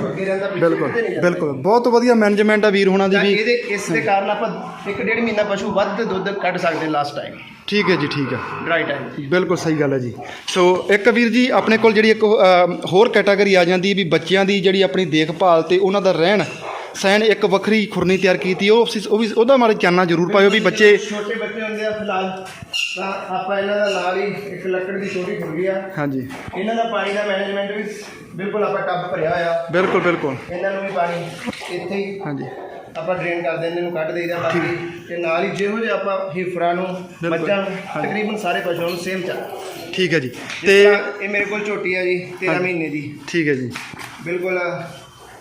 ਬਿਲਕੁਲ। ਬਿਲਕੁਲ। ਬਹੁਤ ਵਧੀਆ ਮੈਨੇਜਮੈਂਟ ਆ ਵੀਰ ਹੋਣਾ ਦੀ ਵੀ। ਇਹਦੇ ਇਸ ਦੇ ਕਾਰਨ ਆਪਾਂ ਇੱਕ ਡੇਢ ਮਹੀਨਾ ਪਸ਼ੂ ਵੱਧ ਦੁੱਧ ਕੱਢ ਸਕਦੇ ਲਾਸਟ ਟਾਈਮ ਠੀਕ ਹੈ ਜੀ ਠੀਕ ਹੈ। ਡਰਾਈ ਟਾਈਮ ਬਿਲਕੁਲ ਸਹੀ ਗੱਲ ਹੈ ਜੀ। ਸੋ ਇੱਕ ਵੀਰ ਜੀ ਆਪਣੇ ਕੋਲ ਜਿਹੜੀ ਇੱਕ ਹੋਰ ਕੈਟਾਗਰੀ ਆ ਜਾਂਦੀ ਵੀ ਬੱਚਿਆਂ ਦੀ ਜਿਹੜੀ ਆਪਣੀ ਦੇਖਭਾਲ ਤੇ ਉਹਨਾਂ ਦਾ ਰਹਿਣ ਸਹਿਣ ਇੱਕ ਵੱਖਰੀ ਖੁਰਨੀ ਤਿਆਰ ਕੀਤੀ ਉਹ ਉਹ ਵੀ ਉਹਦਾ ਮਾਰੇ ਚਾਨਣਾ ਜ਼ਰੂਰ ਪਾਇਓ ਵੀ ਬੱਚੇ ਛੋਟੇ ਬੱਚੇ ਹੁੰਦੇ ਆ ਫਿਲਹਾਲ ਤਾਂ ਆਪਾਂ ਇਹਨਾਂ ਦਾ ਨਾਲ ਹੀ ਇੱਕ ਲੱਕੜ ਦੀ ਛੋਟੀ ਖੁਰਲੀ ਆ। ਹਾਂਜੀ। ਇਹਨਾਂ ਦਾ ਪਾਣੀ ਦਾ ਮੈਨੇਜਮੈਂਟ ਵੀ ਬਿਲਕੁਲ ਆਪਾਂ ਟੱਬ ਭਰਿਆ ਹੋਇਆ। ਬਿਲਕੁਲ ਬਿਲਕੁਲ। ਇਹਨਾਂ ਨੂੰ ਵੀ ਪਾਣੀ ਇੱਥੇ ਹੀ ਹਾਂਜੀ। ਆਪਾਂ ਡਰੇਨ ਕਰ ਦਿੰਦੇ ਨੂੰ ਕੱਢ ਦੇਈਦਾ ਬਾਕੀ। ਤੇ ਨਾਲ ਹੀ ਜਿਹੋ ਜਿਹਾ ਆਪਾਂ ਹੀਫਰਾਂ ਨੂੰ ਮੱਝਾਂ ਨੂੰ ਤਕਰੀਬਨ ਸਾਰੇ ਪਸ਼ੂਆਂ ਨੂੰ ਸੇਮ ਚੱਲ। ਠੀਕ ਹੈ ਜੀ। ਤੇ ਤੇ ਇਹ ਮੇਰੇ ਕੋਲ ਝੋਟੀ ਆ ਜੀ 13 ਮਹੀਨੇ ਦੀ। ਠੀਕ ਹੈ ਜੀ। ਬਿਲਕੁਲ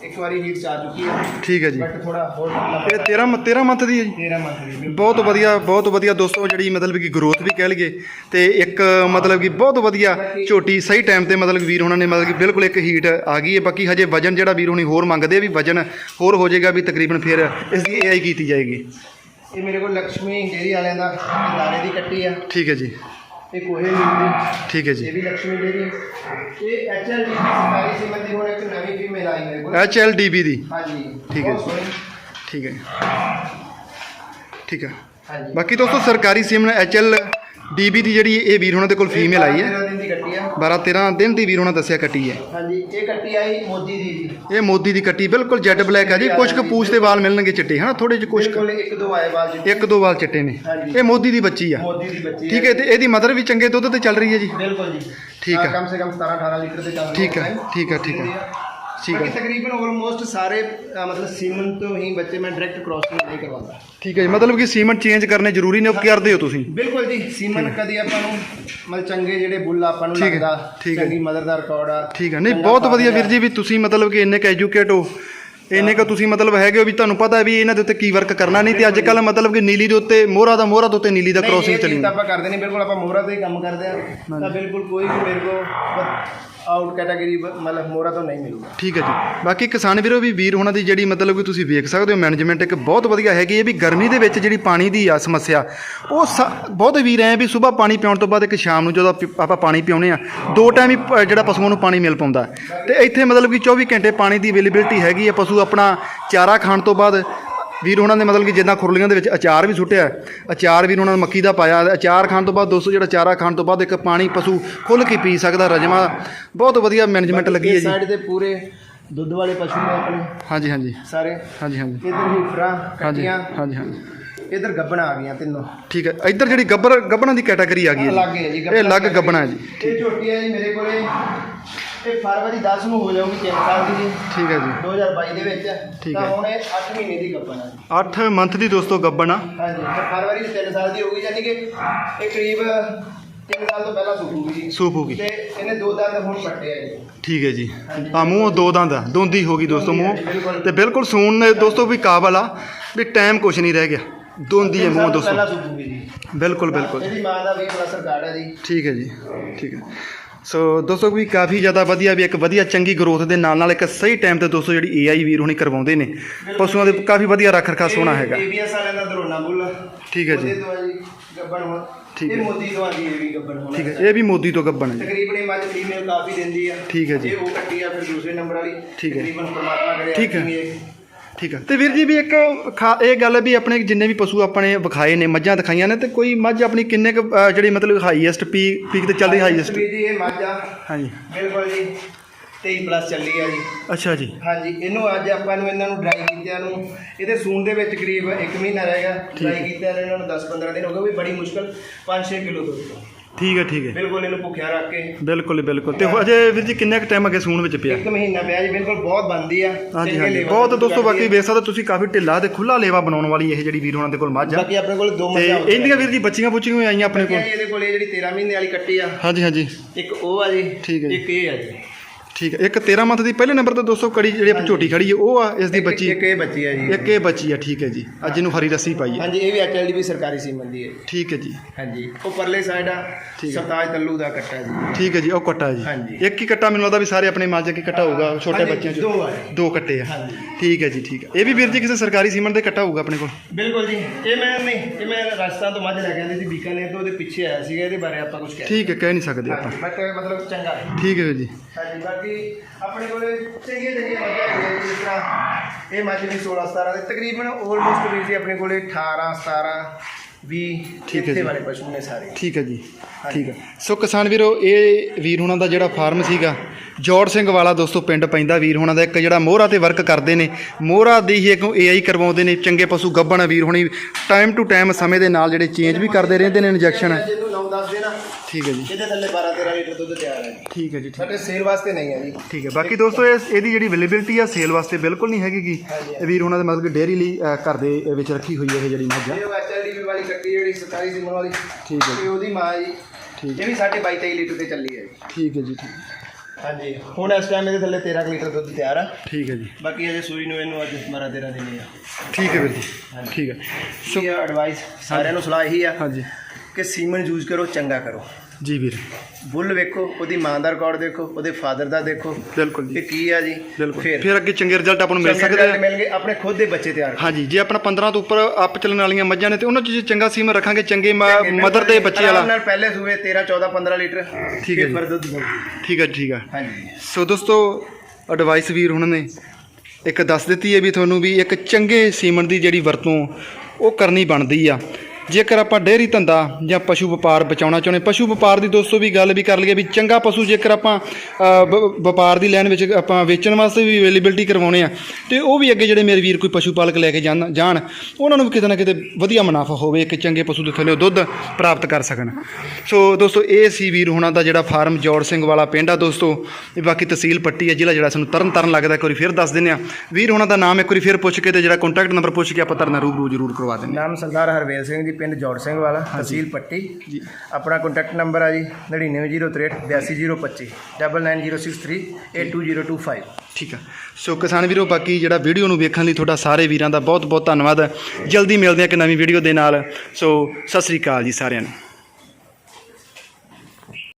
ਇੱਕ ਵਾਰੀ ਹੀਟ ਚ ਆ ਚੁੱਕੀ ਹੈ। ਠੀਕ ਹੈ ਜੀ। ਬਟ ਥੋੜਾ ਹੋਰ ਇਹ 13 ਮ- 13 ਮੰਥ ਦੀ ਹੈ ਜੀ। 13 ਮੰਥ ਦੀ ਬਿਲਕੁਲ। ਬਹੁਤ ਵਧੀਆ ਬਹੁਤ ਵਧੀਆ ਦੋਸਤੋ ਜਿਹੜੀ ਮਤਲਬ ਕਿ ਗਰੋਥ ਵੀ ਕਹਿ ਲਈਏ ਤੇ ਇੱਕ ਮਤਲਬ ਕਿ ਬਹੁਤ ਵਧੀਆ ਝੋਟੀ ਸਹੀ ਟਾਈਮ ਤੇ ਮਤਲਬ ਕਿ ਵੀਰ ਉਹਨਾਂ ਨੇ ਮਤਲਬ ਕਿ ਬਿਲਕੁਲ ਇੱਕ ਹੀਟ ਆ ਗਈ ਹੈ। ਬਾਕੀ ਹਜੇ ਵਜਨ ਜਿਹੜਾ ਵੀਰ ਹੁਣੀ ਹੋਰ ਮੰਗਦੇ ਆ ਵੀ ਵਜਨ ਹੋਰ ਹੋ ਜਾਏਗਾ ਵੀ ਤਕਰੀਬਨ ਫਿਰ ਇਸ ਦੀ ਏਆਈ ਕੀਤੀ ਜਾਏਗੀ। ਇਹ ਮੇਰੇ ਕੋਲ ਲక్ష్ਮੀ ਡੇਰੀ ਵਾਲਿਆਂ ਦਾ ਦਾਣੇ ਦੀ ਕੱਟੀ ਆ। ਠੀਕ ਹੈ ਜੀ। ਇਹ ਕੋਹੇ ਮਿਲਦੀ ਠੀਕ ਹੈ ਇਹ ਜੀ ਵੀ ਲక్ష్ਮੀ ਡੇਰੀ ਇਹ ਐਚਐਲ ਦੀ ਸਰਕਾਰੀ ਸੀਮਤ ਦੀ ਹੁਣ ਇੱਕ ਨਵੀਂ ਫੀਮੇਲ ਆਈ ਮੇਰੇ ਕੋਲ ਐਚ ਐਲ ਡੀ ਬੀ ਦੀ ਹਾਂਜੀ ਠੀਕ ਹੈ ਬਹੁਤ ਜੀ। ਸੋਹਣੀ। ਠੀਕ ਹੈ ਠੀਕ ਹੈ ਹਾਂਜੀ ਬਾਕੀ ਦੋਸਤੋ ਸਰਕਾਰੀ ਸੀਮਨ ਐਚਐਲ ਡੀਬੀ ਦੀ ਜਿਹੜੀ ਇਹ ਵੀਰ ਹੋਣਾ ਦੇ ਕੋਲ ਫੀਮੇਲ ਆਈ ਹੈ। 13 ਦਿਨ ਦੀ ਕੱਟੀ ਆ। 12 13 ਦਿਨ ਦੀ ਵੀਰ ਹੋਣਾ ਦੱਸਿਆ ਕੱਟੀ ਹੈ। ਹਾਂਜੀ ਇਹ ਕੱਟੀ ਆਈ ਮੋਦੀ ਦੀ ਜੀ। ਇਹ ਮੋਦੀ ਦੀ ਕੱਟੀ ਬਿਲਕੁਲ ਜੈਡ ਬਲੈਕ ਹੈ ਜੀ। ਕੁਝ ਕੁ ਪੂਛ ਤੇ ਵਾਲ ਮਿਲਣਗੇ ਚਿੱਟੇ ਹਨਾ? ਥੋੜੇ ਜਿਹੇ ਕੁਝ ਬਿਲਕੁਲ ਇੱਕ ਦੋ ਆਏ ਬਾਅਦ ਜੀ ਇੱਕ ਦੋ ਵਾਲ ਚਿੱਟੇ ਨੇ। ਹਾਂਜੀ। ਇਹ ਮੋਦੀ ਦੀ ਬੱਚੀ ਆ। ਮੋਦੀ ਦੀ ਬੱਚੀ ਠੀਕ ਹੈ ਤੇ ਇਹਦੀ ਮਦਰ ਵੀ ਚੰਗੇ ਦੁੱਧ ਤੇ ਚੱਲ ਰਹੀ ਹੈ ਜੀ। ਬਿਲਕੁਲ ਜੀ। ਠੀਕ ਹੈ। ਕਮ ਸੇ ਕਮ 17 18 ਲੀਟਰ ਦੇ ਚੱਲ ਠੀਕ ਹੈ, ਠੀਕ ਹੈ, ਠੀਕ ਹੈ। ਠੀਕ ਹੈ। ਤਕਰੀਬਨ ਆਲਮੋਸਟ ਸਾਰੇ ਮਤਲਬ ਸੀਮਨ ਤੋਂ ਹੀ ਬੱਚੇ ਮੈਂ ਡਾਇਰੈਕਟ ਕ੍ਰਾਸਿੰਗ ਨਹੀਂ ਕਰਵਾਉਂਦਾ। ਠੀਕ ਹੈ ਜੀ ਮਤਲਬ ਕਿ ਸੀਮਨ ਚੇਂਜ ਕਰਨੇ ਜ਼ਰੂਰੀ ਨੇ ਉਹ ਕਰਦੇ ਹੋ ਤੁਸੀਂ? ਬਿਲਕੁਲ ਜੀ ਸੀਮਨ ਕਦੀ ਆਪਾਂ ਨੂੰ ਮਤਲਬ ਚੰਗੇ ਜਿਹੜੇ ਬੁੱਲ ਆਪਾਂ ਨੂੰ ਠੀਕ ਹੈ, ਲੱਗਦਾ ਠੀਕ ਹੈ। ਚੰਗੀ ਮਦਰ ਦਾ ਰਿਕਾਰਡ ਆ ਠੀਕ ਹੈ ਨਹੀਂ ਚੰਗਾ ਬਹੁਤ ਵਧੀਆ ਵੀਰ ਜੀ ਵੀ ਤੁਸੀਂ ਮਤਲਬ ਕਿ ਇੰਨੇ ਕ ਐਜੂਕੇਟ ਹੋ ਇੰਨੇ ਕ ਤੁਸੀਂ ਮਤਲਬ ਹੈਗੇ ਹੋ ਵੀ ਤੁਹਾਨੂੰ ਪਤਾ ਹੈ ਵੀ ਇਹਨਾਂ ਦੇ ਉੱਤੇ ਕੀ ਵਰਕ ਕਰਨਾ ਨਹੀਂ ਤੇ ਅੱਜ ਕੱਲ ਮਤਲਬ ਕਿ ਨੀਲੀ ਦੇ ਉੱਤੇ ਮੋਹਰਾ ਦਾ ਮੋਹਰਾ ਦੇ ਉੱਤੇ ਨੀਲੀ ਦਾ ਨਹੀਂ, ਕ੍ਰੋਸਿੰਗ ਇਹ ਚੱਲੀ ਚੀਜ਼ ਤਾਂ ਆਪਾਂ ਕਰਦੇ ਨਹੀਂ ਬਿਲਕੁਲ ਆਪਾਂ ਮੋਹਰਾ ਤੋਂ ਹੀ ਕੰਮ ਕਰਦੇ ਆ। ਤਾਂ ਬਿਲਕੁਲ ਕੋਈ ਵੀ ਮੇਰੇ ਕੋ ਆਊਟ ਕੈਟਾਗਰੀ ਮਤਲਬ ਮੋਹਰਾ ਤੋਂ ਨਹੀਂ ਮਿਲੂਗਾ ਠੀਕ ਹੈ ਜੀ ਬਾਕੀ ਕਿਸਾਨ ਵੀਰੋ ਵੀ ਵੀਰ ਉਹਨਾਂ ਦੀ ਜਿਹੜੀ ਮਤਲਬ ਕਿ ਤੁਸੀਂ ਵੇਖ ਸਕਦੇ ਹੋ ਮੈਨੇਜਮੈਂਟ ਇੱਕ ਬਹੁਤ ਵਧੀਆ ਹੈਗੀ ਹੈ ਵੀ ਗਰਮੀ ਦੇ ਵਿੱਚ ਜਿਹੜੀ ਪਾਣੀ ਦੀ ਆ ਸਮੱਸਿਆ, ਉਹ ਸ- ਬਹੁਤ ਵੀਰ ਐ ਵੀ ਸਵੇਰ ਪਾਣੀ ਪਿਉਣ ਤੋਂ ਬਾਅਦ ਇੱਕ ਸ਼ਾਮ ਨੂੰ ਜਦੋਂ ਆਪਾਂ- ਆਪਾਂ ਪਾਣੀ ਪਿਉਣੇ ਆ, ਦੋ ਟਾਈਮ ਹੀ ਜਿਹੜਾ ਪਸ਼ੂਆਂ ਨੂੰ ਪਾਣੀ ਮਿਲ ਪਾਉਂਦਾ ਹੈ। ਤੇ ਇੱਥੇ ਮਤਲਬ ਕਿ 24 ਘੰਟੇ ਪਾਣੀ ਦੀ ਅਵੇਲੇਬਿਲਟੀ ਹੈਗੀ ਹੈ, ਪਸ਼ੂ ਆਪਣਾ ਚਾਰਾ ਖਾਣ ਤੋਂ ਬਾਅਦ ਵੀਰ ਉਹਨਾਂ ਨੇ ਮਤਲਬ ਕਿ ਜਿੱਦਾਂ ਖੁਰਲੀਆਂ ਦੇ ਵਿੱਚ ਅਚਾਰ ਵੀ ਸੁੱਟਿਆ ਅਚਾਰ ਵੀਰ ਉਹਨਾਂ ਨੇ ਮੱਕੀ ਦਾ ਪਾਇਆ ਅਚਾਰ ਖਾਣ ਤੋਂ ਬਾਅਦ ਦੋਸਤੋ ਜਿਹੜਾ ਚਾਰਾ ਖਾਣ ਤੋਂ ਬਾਅਦ ਇੱਕ ਪਾਣੀ ਪਸ਼ੂ ਖੁੱਲ ਕੇ ਪੀ ਸਕਦਾ ਰਜਮਾ ਬਹੁਤ ਵਧੀਆ ਮੈਨੇਜਮੈਂਟ ਲੱਗੀ ਹੈ ਜੀ। ਸਾਈਡ ਤੇ ਪੂਰੇ ਦੁੱਧ ਵਾਲੇ ਪਸ਼ੂ ਨੇ ਆਪਣੇ। ਹਾਂਜੀ ਹਾਂਜੀ। ਸਾਰੇ। ਹਾਂਜੀ ਹਾਂਜੀ। ਇਧਰ ਹੀਫਰਾ ਕੱਟੀਆਂ। ਹਾਂਜੀ ਹਾਂਜੀ। ਇਧਰ ਗੱਬਣਾ ਆ ਗਈਆਂ ਤਿੰਨੋਂ। ਠੀਕ ਹੈ। ਇੱਧਰ ਜਿਹੜੀ ਗੱਬਰ ਗੱਬਣਾ ਦੀ ਕੈਟਾਗਰੀ ਆ ਗਈ ਅਲੱਗ ਹੈ। ਇਹ ਅਲੱਗ ਗੱਬਣਾ ਹੈ ਜੀ। ਇਹ ਝੋਟੀ ਹੈ ਜੀ ਮੇਰੇ ਕੋਲੇ। ਇਹ ਫਰਵਰੀ 10 ਨੂੰ ਹੋ ਜਾਊਗੀ 3 ਸਾਲ ਦੀ ਜੀ। ਠੀਕ ਹੈ ਜੀ। 2022 ਦੇ ਵਿੱਚ। ਠੀਕ ਤਾਂ ਹੈ। ਹੁਣ ਇਹ 8 ਮਹੀਨੇ ਦੀ ਹੈ ਜੀ। 8 ਮੰਥ ਦੀ ਦੋਸਤੋ ਗੱਬਣ ਆ। ਹਾਂਜੀ ਤੇ ਫਰਵਰੀ 'ਚ 3 ਸਾਲ ਦੀ ਹੋਊਗੀ ਯਾਨੀ ਕਿ ਇਹ ਕਰੀਬ 3 ਸਾਲ ਤੋਂ ਪਹਿਲਾਂ ਸੁੱਕੂਗੀ ਜੀ। ਸੂਪ ਤੇ ਇਹਨੇ ਦੋ ਦੰਦ ਹੁਣ ਪੱਟੇ ਆ ਜੀ। ਠੀਕ ਹੈ ਜੀ। ਆ ਮੂੰਹ ਦੋ ਦੰਦ ਆ। ਦੋਂਦੀ ਹੋ ਗਈ ਦੋਸਤੋ ਮੂੰਹ। ਤੇ ਬਿਲਕੁਲ ਸੂਨ ਨੇ ਦੋਸਤੋ ਵੀ ਕਾਬਲ ਆ ਵੀ ਟਾਈਮ ਕੁਛ ਨਹੀਂ ਰਹਿ ਗਿਆ। ਦੋਂਦੀ ਹੈ ਤਿੰਨ ਮੂੰਹ ਸਾਲ ਤੋਂ ਪਹਿਲਾਂ ਦੋਸਤੋ ਸੁੱਕੂਗੀ ਜੀ। ਬਿਲਕੁਲ ਬਿਲਕੁਲ। ਇਹਦੀ ਮਾਂ ਦਾ ਵੀ ਪਲੱਸ ਰਿਕਾਰਡ ਹੈ ਜੀ। ਠੀਕ ਹੈ ਜੀ। ਠੀਕ ਹੈ। ਸੋ ਦੋਸਤੋ ਵੀ ਕਾਫੀ ਜ਼ਿਆਦਾ ਵਧੀਆ ਵੀ ਇੱਕ ਵਧੀਆ ਚੰਗੀ ਗਰੋਥ ਦੇ ਨਾਲ ਨਾਲ ਇੱਕ ਸਹੀ ਟਾਈਮ ਤੇ ਦੋਸਤੋ ਜਿਹੜੀ ਏਆਈ ਵੀਰ ਹੁਣੀ ਕਰਵਾਉਂਦੇ ਨੇ। ਪਸ਼ੂਆਂ ਦੇ ਕਾਫੀ ਵਧੀਆ ਰੱਖ ਰਖਾ ਸੋਹਣਾ ਹੈਗਾ। ਏਬੀਐਸ ਵਾਲਿਆਂ ਦਾ ਦਰੋਨਾ ਬੁੱਲ ਠੀਕ ਹੈ ਜੀ। ਉਹਦੇ ਤੋਂ ਆ ਜੀ ਗੱਬਣ ਹੁਣ ਠੀਕ ਇਹ ਹੈ। ਮੋਦੀ ਤੋਂ ਆਂਦੀ ਇਹ ਵੀ ਗੱਬਣ ਹੁਣ ਠੀਕ ਹੈ। ਇਹ ਵੀ ਮੋਦੀ ਤੋਂ ਗੱਬਣ ਹੈ ਜੀ। ਤਕਰੀਬਨ ਇਹ ਮੱਝ ਫੀਮੇਲ ਕਾਫੀ ਦਿੰਦੀ ਆ। ਠੀਕ ਹੈ ਜੀ। ਇਹ ਉਹ ਕੱਟੀ ਆ ਫਿਰ ਦੂਸਰੇ ਨੰਬਰ ਵਾਲੀ। ਠੀਕ ਹੈ। ਤਕਰੀਬਨ ਪਰਮਾਤਮਾ ਕਰੇ ਠੀਕ ਹੈ। ਆਪਣੀ ਇਹ। ਠੀਕ ਹੈ ਤੇ ਵੀਰ ਜੀ ਵੀ ਇੱਕ ਖਾ- ਇਹ ਗੱਲ ਹੈ ਵੀ ਆਪਣੇ ਜਿੰਨੇ ਵੀ ਪਸ਼ੂ ਆਪਣੇ ਵਿਖਾਏ ਨੇ ਮੱਝਾਂ ਦਿਖਾਈਆਂ ਨੇ ਤੇ ਕੋਈ ਮੱਝ ਆਪਣੀ ਕਿੰਨੇ ਕੁ, ਜਿਹੜੀ ਮਤਲਬ ਹਾਈਐਸਟ ਪੀਕ ਪੀਕ ਤੇ ਚੱਲਦੀ ਹਾਈਐਸਟ ਵੀ ਜੀ ਇਹ ਮੱਝ ਆ। ਹਾਂਜੀ। ਬਿਲਕੁਲ ਜੀ 23 ਪਲੱਸ ਚੱਲੀ ਆ ਜੀ। ਅੱਛਾ ਜੀ। ਹਾਂਜੀ ਇਹਨੂੰ ਅੱਜ ਆਪਾਂ ਨੂੰ ਇਹਨਾਂ ਨੂੰ ਡਰਾਈ ਕੀਤਿਆਂ ਨੂੰ ਇਹਦੇ ਸੂਣ ਦੇ ਵਿੱਚ ਕਰੀਬ 1 ਮਹੀਨਾ ਰਹਿ ਗਿਆ। ਡਰਾਈ ਕੀਤਿਆਂ ਨੂੰ ਇਹਨਾਂ ਨੂੰ 10-15 ਦਿਨ ਹੋ ਗਏ ਵੀ ਬੜੀ ਮੁਸ਼ਕਲ 5-6 ਕਿਲੋ ਦੁੱਧ ਠੀਕ ਹੈ ਠੀਕ ਹੈ। ਬਿਲਕੁਲ ਇਹਨੂੰ ਭੁੱਖਿਆ ਰੱਖ ਕੇ। ਬਿਲਕੁਲ ਬਿਲਕੁਲ। ਤੇ ਅਜੇ ਵੀਰ ਜੀ ਕਿੰਨੇ ਕੁ ਟਾਈਮ ਅੱਗੇ ਸੂਣ ਵਿੱਚ ਪਿਆ? ਇੱਕ ਮਹੀਨਾ ਪਿਆ ਜੀ ਬਿਲਕੁਲ ਬਹੁਤ ਬੰਦੀ ਆ। ਹਾਂਜੀ ਚੰਗੇ ਹਾਂਜੀ level ਬਹੁਤ ਦੀ ਦੋਸਤੋ ਬਾਕੀ ਆ। ਵੇਖ ਸਕਦੇ ਹੋ ਤੁਸੀਂ ਕਾਫੀ ਢਿੱਲਾ ਤੇ ਖੁੱਲਾ ਲੇਵਾ ਬਣਾਉਣ ਵਾਲੀ ਇਹ ਜਿਹੜੀ ਵੀਰ ਹੋਣਾ ਦੇ ਕੋਲ ਮੱਝ ਆ। ਬਾਕੀ ਆਪਣੇ ਕੋਲ ਦੋ ਤੇ ਮੱਝਾਂ ਇਹਦੀਆਂ ਵੀਰ ਜੀ ਬੱਚੀਆਂ ਬੁੱਚੀਆਂ ਵੀ ਆਈਆਂ ਆਪਣੇ ਕੋਲ? ਇਹਦੇ ਕੋਲ ਇਹ ਜਿਹੜੀ 13 ਮਹੀਨੇ ਵਾਲੀ ਕੱਟੀ ਆ। ਹਾਂਜੀ ਹਾਂਜੀ। ਇੱਕ ਉਹ ਆ ਜੀ ਠੀਕ ਹੈ ਜੀ। ਇੱਕ ਇਹ ਆ ਜੀ। ਠੀਕ ਹੈ। ਇੱਕ 13 ਮੰਥ ਦੀ ਪਹਿਲੇ ਨੰਬਰ ਤੇ ਦੋਸਤੋ ਕੜੀ ਜਿਹੜੀ ਆਪਣੀ ਝੋਟੀ ਖੜੀ ਹੈ ਉਹ ਆ ਇਸ ਦੀ ਬੱਚੀ। ਇੱਕ ਇਹ ਬੱਚੀ ਆ ਜੀ। ਇੱਕ ਇਹ ਬੱਚੀ ਆ ਠੀਕ ਹੈ ਜੀ। ਅੱਜ ਇਹਨੂੰ ਹਰੀ ਰੱਸੀ ਪਾਈ ਹੈ। ਹਾਂਜੀ ਇਹ ਵੀ ਐਚਐਲਡੀ ਵੀ ਸਰਕਾਰੀ ਸੀਮਨ ਦੀ ਹੈ। ਠੀਕ ਹੈ ਜੀ। ਹਾਂਜੀ ਉਹ ਪਰਲੇ ਸਾਈਡ ਆ ਹੈ। ਸਰਤਾਜ ਤੱਲੂ ਦਾ ਕੱਟਾ ਜੀ। ਠੀਕ ਹੈ ਜੀ ਉਹ ਕੱਟਾ ਜੀ। ਇੱਕ ਹੀ ਕੱਟਾ ਮੈਨੂੰ ਲੱਗਦਾ ਵੀ ਸਾਰੇ ਆਪਣੇ ਮਾਲਜਾ ਕੀ ਕੱਟਾ ਹੋਊਗਾ ਛੋਟੇ ਬੱਚਿਆਂ ਚ। ਦੋ ਆ। ਦੋ ਕੱਟੇ ਆ। ਹਾਂਜੀ। ਠੀਕ ਹੈ ਜੀ ਠੀਕ ਹੈ। ਇਹ ਵੀ ਵੀਰ ਜੀ ਕਿਸੇ ਸਰਕਾਰੀ ਸੀਮਨ ਦੇ ਕੱਟਾ ਹੋਊਗਾ ਆਪਣੇ ਕੋਲ? ਬਿਲਕੁਲ ਜੀ। ਇਹ ਮੈਂ ਨਹੀਂ ਇਹ ਮੈਂ ਰਾਜਸਥਾਨ ਤੋਂ ਮੱਝ ਲੈ ਕੇ ਆਂਦੀ ਸੀ ਬੀਕਾਨੇਰ ਤੋਂ ਉਹਦੇ ਪਿੱਛੇ ਆਇਆ ਸੀਗਾ ਇਹਦੇ ਬਾਰੇ ਆਪਾਂ ਕੁਝ ਕਹਿ ਠੀਕ ਹੈ ਕਹਿ ਨਹੀਂ ਸਕਦੇ ਆਪਾਂ। ਬਟ ਮਤਲਬ ਚੰਗਾ। ਹੈ ਠੀਕ ਹੈ ਜੀ। ਹਾਂਜੀ ਬਾਕੀ ਆਪਣੇ ਕੋਲੇ ਚੰਗੀਆਂ ਚੰਗੀਆਂ ਮੱਝਾਂ ਹੈਗੀਆਂ ਜਿਸ ਤਰ੍ਹਾਂ ਇਹ ਮੱਝ ਵੀ 16 17 ਦੇ ਤਕਰੀਬਨ ਆਲਮੋਸਟ ਵੀਰ ਜੀ ਆਪਣੇ ਕੋਲੇ 18 17 20 ਠੀਕ ਹੈ ਇੱਥੇ ਜੀ। ਵਾਲੇ ਪਸ਼ੂ ਨੇ ਸਾਰੇ। ਠੀਕ ਹੈ ਜੀ ਠੀਕ ਹੈ। ਸੋ ਕਿਸਾਨ ਵੀਰੋ ਇਹ ਵੀਰ ਹੁਣਾਂ ਦਾ ਜਿਹੜਾ ਫਾਰਮ ਸੀਗਾ ਜੋੜ ਸਿੰਘ ਵਾਲਾ ਦੋਸਤੋ ਪਿੰਡ ਪੈਂਦਾ ਵੀਰ ਹੁਣਾਂ ਦਾ ਇੱਕ ਜਿਹੜਾ ਮੋਹਰਾ ਤੇ ਵਰਕ ਕਰਦੇ ਨੇ ਮੋਹਰਾ ਦੀ ਹੀ ਇੱਕ ਏਆਈ ਕਰਵਾਉਂਦੇ ਨੇ ਚੰਗੇ ਪਸ਼ੂ ਗੱਬਣ ਵੀਰ ਹੁਣੀ ਟਾਈਮ ਟੂ ਟਾਈਮ ਸਮੇਂ ਦੇ ਨਾਲ ਜਿਹੜੇ ਚੇਂਜ ਵੀ ਕਰਦੇ ਰਹਿੰਦੇ ਨੇ ਇੰਜੈਕਸ਼ਨ ਜਿਹਨੂੰ 9 10 ਦੇਣਾ ਠੀਕ ਹੈ ਜੀ। ਇਹਦੇ ਥੱਲੇ 12 13 ਲੀਟਰ ਦੁੱਧ ਤਿਆਰ ਹੈ ਠੀਕ ਹੈ ਜੀ ਠੀਕ ਸਾਡੇ ਸੇਲ ਵਾਸਤੇ ਨਹੀਂ ਹੈ ਜੀ। ਠੀਕ ਹੈ। ਬਾਕੀ ਦੋਸਤੋ ਇਹ ਇਹਦੀ ਜਿਹੜੀ ਅਵੇਲੇਬਿਲਟੀ ਆ ਸੇਲ ਵਾਸਤੇ ਬਿਲਕੁਲ ਨਹੀਂ ਹੈਗੀ ਗੀ। ਇਹ ਵੀਰ ਉਹਨਾਂ ਦੇ ਮਤਲਬ ਕਿ ਡੇਅਰੀ ਲਈ ਅ, ਘਰ ਦੇ ਵਿੱਚ ਰੱਖੀ ਹੋਈ ਹੈ ਇਹ ਜਿਹੜੀ ਮੱਝ ਆ। ਇਹ ਐਚਐਲਡੀ ਵਾਲੀ ਕੱਟੀ ਜਿਹੜੀ ਸਰਕਾਰੀ ਸਿਮਰ ਵਾਲੀ। ਠੀਕ ਹੈ ਇਹ ਉਹਦੀ ਮਾਂ ਜੀ। ਠੀਕ। ਇਹ ਵੀ ਸਾਡੇ 22 23 ਲੀਟਰ ਤੇ ਚੱਲੀ ਹੈ ਜੀ। ਠੀਕ ਹੈ ਜੀ ਠੀਕ। ਹਾਂਜੀ। ਹੁਣ ਇਸ ਟਾਈਮ ਇਹਦੇ ਥੱਲੇ 13 ਕੁ ਲੀਟਰ ਦੁੱਧ ਤਿਆਰ ਆ। ਠੀਕ ਹੈ ਜੀ। ਬਾਕੀ ਅਜੇ ਸੂਈ ਨੂੰ ਇਹਨੂੰ ਅੱਜ 12 13 ਦਿਨ ਹੀ ਆ। ਠੀਕ ਹੈ ਵੀਰ ਜੀ। ਠੀਕ ਹੈ। ਸੋ ਇਹ ਐਡਵਾਈਸ ਸਾਰਿਆਂ ਨੂੰ ਸਲਾਹ ਇਹੀ ਆ। ਹਾਂਜੀ। ਕਿ ਸੀਮਨ ਯੂਜ਼ ਕਰੋ ਚੰਗਾ ਕਰੋ। ਜੀ ਵੀਰ। ਬੁੱਲ ਵੇਖੋ ਉਹਦੀ ਮਾਂ ਦਾ ਰਿਕਾਰਡ ਦੇਖੋ ਉਹਦੇ ਫਾਦਰ ਦਾ ਦੇਖੋ। ਬਿਲਕੁਲ ਇਹ ਜੀ ਕੀ ਆ ਜੀ? ਬਿਲਕੁਲ। ਫਿਰ ਫਿਰ ਅੱਗੇ ਚੰਗੇ ਰਿਜ਼ਲਟ ਆਪਾਂ ਨੂੰ ਮਿਲ ਚੰਗੇ ਸਕਦੇ ਆ। result ਮਿਲ ਗਏ ਆਪਣੇ ਖੁਦ ਦੇ ਬੱਚੇ ਤਿਆਰ। ਹਾਂਜੀ ਜੇ ਆਪਣਾ 15 ਤੋਂ ਉੱਪਰ ਅੱਪ ਚੱਲਣ ਵਾਲੀਆਂ ਮੱਝਾਂ ਨੇ ਤੇ ਉਹਨਾਂ 'ਚ ਜੇ ਚੰਗਾ ਸੀਮ ਰੱਖਾਂਗੇ ਚੰਗੇ ਮਦਰ ਤੇ ਬੱਚੇ ਆਰਾਮ ਵਾਲਾ ਨਾਲ ਪਹਿਲੇ ਸੂਏ 13 14 15 ਲੀਟਰ। ਠੀਕ ਹੈ ਫਿਰ। ਦੁੱਧ ਮਿਲਦੀ ਠੀਕ ਹੈ ਠੀਕ ਹੈ। ਹਾਂਜੀ। ਸੋ ਦੋਸਤੋ ਐਡਵਾਈਸ ਵੀਰ ਉਹਨਾਂ ਨੇ ਇੱਕ ਦੱਸ ਦਿੱਤੀ ਹੈ ਵੀ ਤੁਹਾਨੂੰ ਵੀ ਇੱਕ ਚੰਗੇ ਸੀਮਨ ਦੀ ਜਿਹੜੀ ਵਰਤੋਂ ਉਹ ਕਰਨੀ ਬਣਦੀ ਆ। ਜੇਕਰ ਆਪਾਂ ਡੇਅਰੀ ਧੰਦਾ ਜਾਂ ਪਸ਼ੂ ਵਪਾਰ ਬਚਾਉਣਾ ਚਾਹੁੰਦੇ, ਪਸ਼ੂ ਵਪਾਰ ਦੀ ਦੋਸਤੋ ਵੀ ਗੱਲ ਵੀ ਕਰ ਲਈਏ ਵੀ ਚੰਗਾ ਪਸ਼ੂ ਜੇਕਰ ਆਪਾਂ ਵ- ਵਪਾਰ ਦੀ ਲਾਈਨ ਵਿੱਚ ਆਪਾਂ ਵੇਚਣ ਵਾਸਤੇ ਵੀ ਅਵੇਲੇਬਿਲਟੀ ਕਰਵਾਉਣੇ ਆ, ਤੇ ਉਹ ਵੀ ਅੱਗੇ ਜਿਹੜੇ ਮੇਰੇ ਵੀਰ ਕੋਈ ਪਸ਼ੂ ਪਾਲਕ ਲੈ ਕੇ ਜਾਣ ਜਾਣ, ਉਹਨਾਂ ਨੂੰ ਵੀ ਕਿਤੇ ਨਾ ਕਿਤੇ ਵਧੀਆ ਮੁਨਾਫਾ ਹੋਵੇ, ਇੱਕ ਚੰਗੇ ਪਸ਼ੂ ਦੇ ਥੱਲੇ ਦੁੱਧ ਪ੍ਰਾਪਤ ਕਰ ਸਕਣ। ਸੋ ਦੋਸਤੋ, ਇਹ ਸੀ ਵੀਰ ਹੋਣਾ ਦਾ ਜਿਹੜਾ ਫਾਰਮ ਜੋੜ ਸਿੰਘ ਵਾਲਾ ਪਿੰਡ ਆ ਦੋਸਤੋ ਇਹ ਬਾਕੀ ਤਹਿਸੀਲ ਪੱਟੀ ਹੈ ਜ਼ਿਲ੍ਹਾ ਜਿਹੜਾ ਸਾਨੂੰ ਤਰਨ ਤਾਰਨ ਲੱਗਦਾ, ਇੱਕ ਵਾਰੀ ਫਿਰ ਦੱਸ ਦਿੰਦੇ ਆ। ਵੀਰ ਹੋਣਾ ਦਾ ਨਾਮ ਇੱਕ ਵਾਰੀ ਫਿਰ ਪੁੱਛ ਕੇ ਤੇ ਜਿਹੜਾ ਕੰਟੈਕਟ ਨੰਬਰ ਪੁੱਛ ਕੇ ਆਪਾਂ ਤਰਨਾ ਰੂਬਰੂ ਜ਼ਰੂਰ ਕਰਵਾ ਦਿੰਦੇ ਨਾਮ ਸਰਦਾਰ ਹਰਵੇਲ ਸਿੰਘ ਜੀ ਪਿੰਡ ਜੋੜ ਸਿੰਘ ਵਾਲਾ ਤਹਿਸੀਲ ਪੱਟੀ। ਜੀ। ਆਪਣਾ ਕੰਟੈਕਟ ਨੰਬਰ ਆ ਜੀ 9903 82025 99063 82025 ਠੀਕ ਆ। ਸੋ ਕਿਸਾਨ ਵੀਰੋ ਬਾਕੀ ਜਿਹੜਾ ਵੀਡੀਓ ਨੂੰ ਵੇਖਣ ਲਈ ਤੁਹਾਡਾ ਸਾਰੇ ਵੀਰਾਂ ਦਾ ਬਹੁਤ ਬਹੁਤ ਧੰਨਵਾਦ। ਜਲਦੀ ਮਿਲਦੇ ਹਾਂ ਇੱਕ ਨਵੀਂ ਵੀਡੀਓ ਦੇ ਨਾਲ। ਸੋ ਸਤਿ ਸ੍ਰੀ ਅਕਾਲ ਜੀ ਸਾਰਿਆਂ ਨੂੰ।